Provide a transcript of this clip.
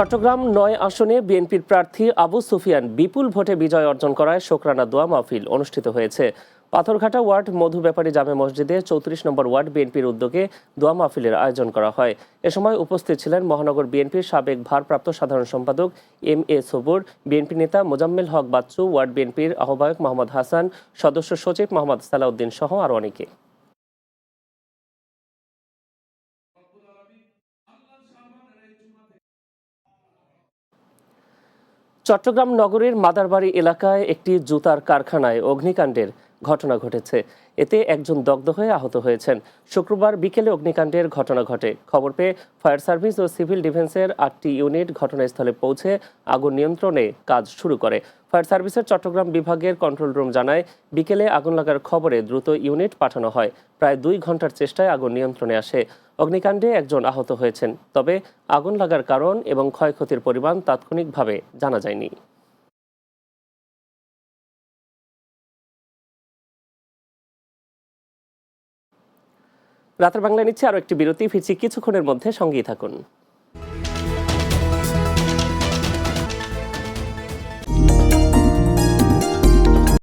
চট্টগ্রাম নয় আসনে বিএনপির প্রার্থী আবু সুফিয়ান বিপুল ভোটে বিজয় অর্জন করায় শোকরানা দোয়া মাহফিল অনুষ্ঠিত হয়েছে। পাথরঘাটা ওয়ার্ড মধু ব্যাপারী জামে মসজিদে চৌত্রিশ নম্বর ওয়ার্ড বিএনপির উদ্যোগে দোয়া মাহফিলের আয়োজন করা হয়। এ সময় উপস্থিত ছিলেন মহানগর বিএনপির সাবেক ভারপ্রাপ্ত সাধারণ সম্পাদক এম এ সবুর, বিএনপি নেতা মোজাম্মেল হক বাচ্চু, ওয়ার্ড বিএনপির আহ্বায়ক মোহাম্মদ হাসান, সদস্য সচিব মোহাম্মদ সালাউদ্দিন সহ আরও অনেকে। চট্টগ্রাম নগরীর মাদারবাড়ি এলাকায় একটি জুতার কারখানায় অগ্নিকাণ্ডের ঘটনা ঘটেছে। এতে একজন দগ্ধ হয়ে আহত হয়েছেন। শুক্রবার বিকেলে অগ্নিকাণ্ডের ঘটনা ঘটে। খবর পেয়ে ফায়ার সার্ভিস ও সিভিল ডিফেন্সের আটটি ইউনিট ঘটনাস্থলে পৌঁছে আগুন নিয়ন্ত্রণে কাজ শুরু করে। ফায়ার সার্ভিসের চট্টগ্রাম বিভাগের কন্ট্রোল রুম জানায়, বিকেলে আগুন লাগার খবরে দ্রুত ইউনিট পাঠানো হয়। প্রায় দুই ঘণ্টার চেষ্টায় আগুন নিয়ন্ত্রণে আসে। অগ্নিকাণ্ডে একজন আহত হয়েছেন, তবে আগুন লাগার কারণ এবং ক্ষয়ক্ষতির পরিমাণ তাৎক্ষণিকভাবে জানা যায়নি। রাতের বাংলা নিচ্ছে আরও একটি বিরতি, ফিরছি কিছুক্ষণের মধ্যে সঙ্গেই থাকুন।